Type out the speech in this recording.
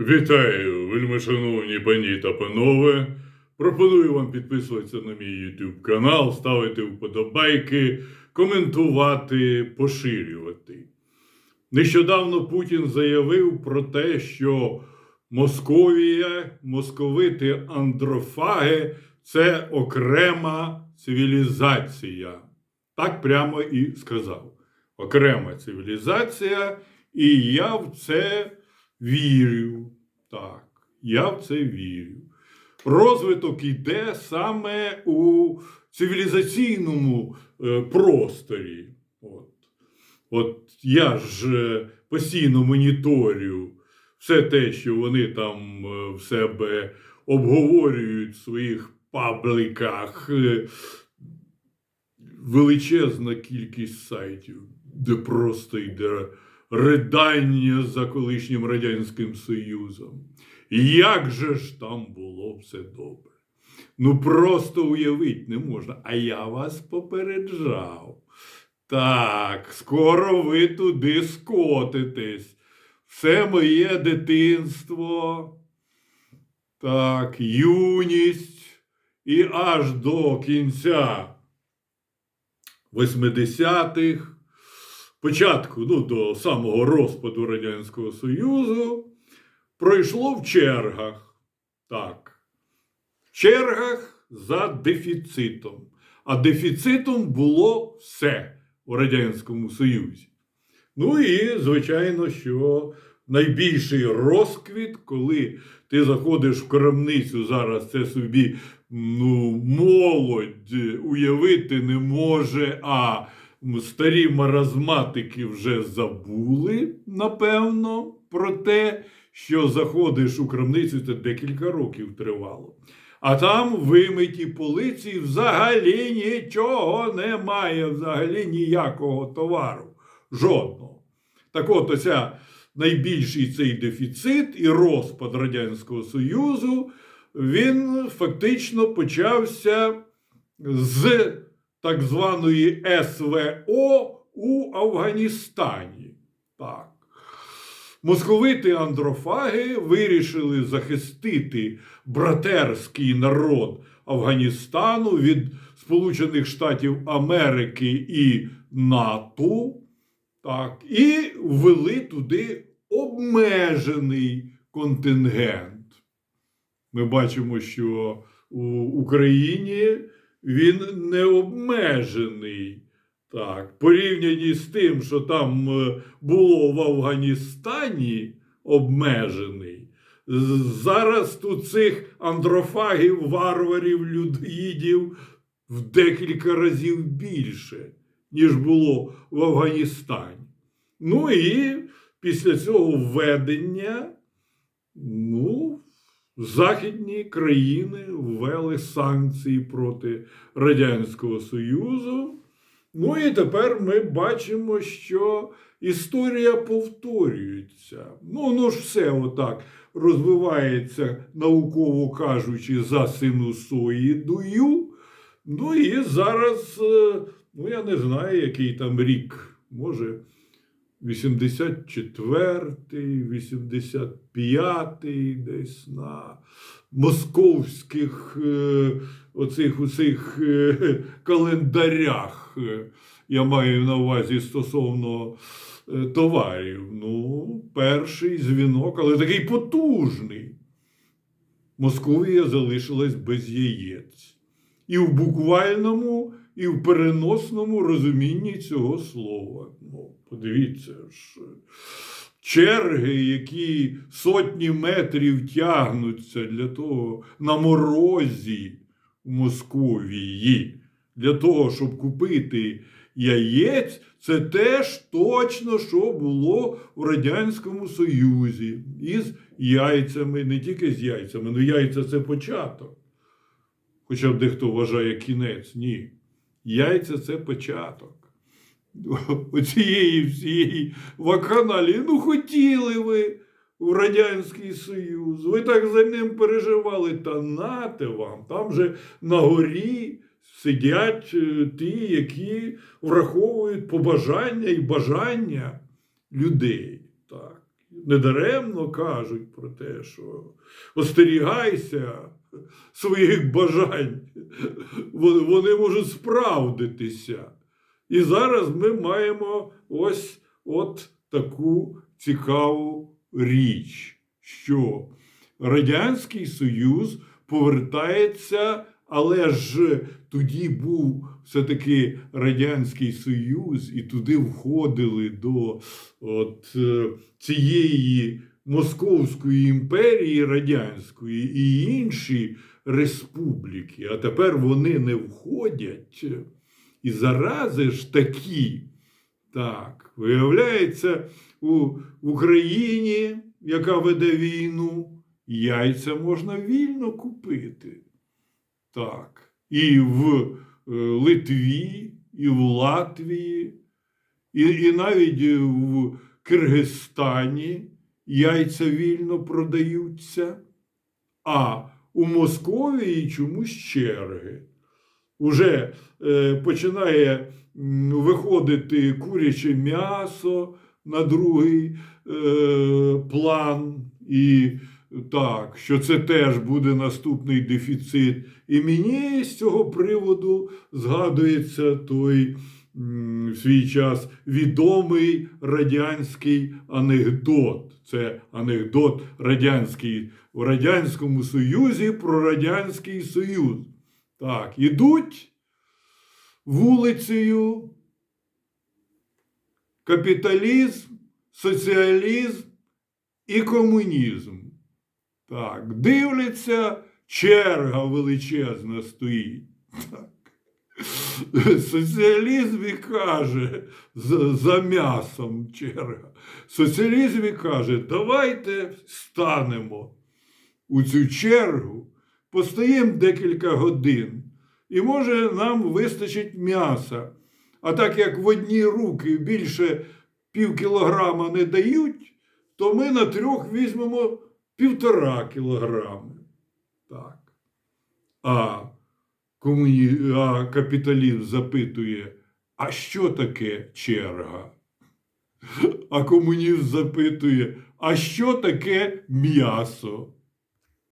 Вітаю, вельми шановні пані та панове. Пропоную вам підписуватися на мій YouTube канал, ставити вподобайки, коментувати, поширювати. Нещодавно Путін заявив про те, що Московія, московити андрофаги це окрема цивілізація. Так прямо і сказав. Окрема цивілізація, і я в це вірю. Так, я в це вірю. Розвиток іде саме у цивілізаційному е, просторі. От. От я ж е, постійно моніторю все те, що вони там е, в себе обговорюють в своїх пабликах. Величезна кількість сайтів, де просто йде ридання за колишнім Радянським Союзом. Як же ж там було все добре? Ну просто уявити не можна. А я вас попереджав. Так, скоро ви туди скотитесь. Все моє дитинство, так, юність і аж до кінця 80-х, початку, ну, до самого розпаду Радянського Союзу, пройшло в чергах. Так. В чергах за дефіцитом. А дефіцитом було все у Радянському Союзі. Ну і, звичайно, що найбільший розквіт, коли ти заходиш в крамницю, зараз це собі ну, молодь уявити не може, а старі маразматики вже забули, напевно, про те, що заходиш у крамницю, це декілька років тривало. А там вимиті полиці взагалі нічого немає, взагалі ніякого товару. Жодного. Так от, оця найбільший цей дефіцит і розпад Радянського Союзу, він фактично почався з так званої СВО у Афганістані. Так. Московити андрофаги вирішили захистити братерський народ Афганістану від Сполучених Штатів Америки і НАТО. Так, і ввели туди обмежений контингент. Ми бачимо, що у Україні він не обмежений. Так, порівняні з тим, що там е, було в Афганістані обмежений. Зараз тут цих андрофагів, варварів, людоїдів в декілька разів більше, ніж було в Афганістані. Ну і після цього введення, ну, західні країни ввели санкції проти Радянського Союзу. Ну і тепер ми бачимо, що історія повторюється. Ну, ну ж все отак розвивається, науково кажучи, за синусоїдою. Ну і зараз, е, ну я не знаю, який там рік, може. 84-й, 85-й, десь на московських е, оцих усіх е, календарях. е, Я маю на увазі стосовно товарів. Ну, перший дзвінок, але такий потужний. Московія залишилась без яєць. І в буквальному, і в переносному розумінні цього слова. Ну, подивіться ж. Черги, які сотні метрів тягнуться для того на морозі в Московії, для того, щоб купити яєць, це теж точно, що було в Радянському Союзі із яйцями, не тільки з яйцями, ну яйця це початок. Хоча б дехто вважає кінець. Ні. Яйця це початок. Оцієї всієї вакханалії. Ну, хотіли ви в Радянський Союз. Ви так за ним переживали. Та нате вам. Там же на горі сидять е, ті, які враховують побажання і бажання людей. Так. Недаремно кажуть про те, що остерігайся своїх бажань, вони можуть справдитися. І зараз ми маємо ось от таку цікаву річ, що Радянський Союз повертається, але ж тоді був все-таки Радянський Союз, і туди входили до от, е, цієї Московської імперії Радянської і інші республіки. А тепер вони не входять. І зарази ж такі. Так, виявляється, у Україні, яка веде війну, яйця можна вільно купити. Так. І в е, Литві, і в Латвії, і, і навіть в Киргизстані яйця вільно продаються. А у Московії чомусь черги. Уже е, починає виходити куряче м'ясо на другий е, план. І так, що це теж буде наступний дефіцит. І мені з цього приводу згадується той в свій час відомий радянський анекдот. Це анекдот радянський у Радянському Союзі про Радянський Союз. Так, ідуть вулицею капіталізм, соціалізм і комунізм. Так, дивляться, черга величезна стоїть. Так. Соціалізм і каже за, за м'ясом черга. Соціалізм і каже, давайте станемо у цю чергу, постоїмо декілька годин, і може нам вистачить м'яса. А так як в одні руки більше пів кілограма не дають, то ми на трьох візьмемо півтора кілограми. Так. А, комуні... а капіталіст запитує, а що таке черга? А комуніст запитує, а що таке м'ясо?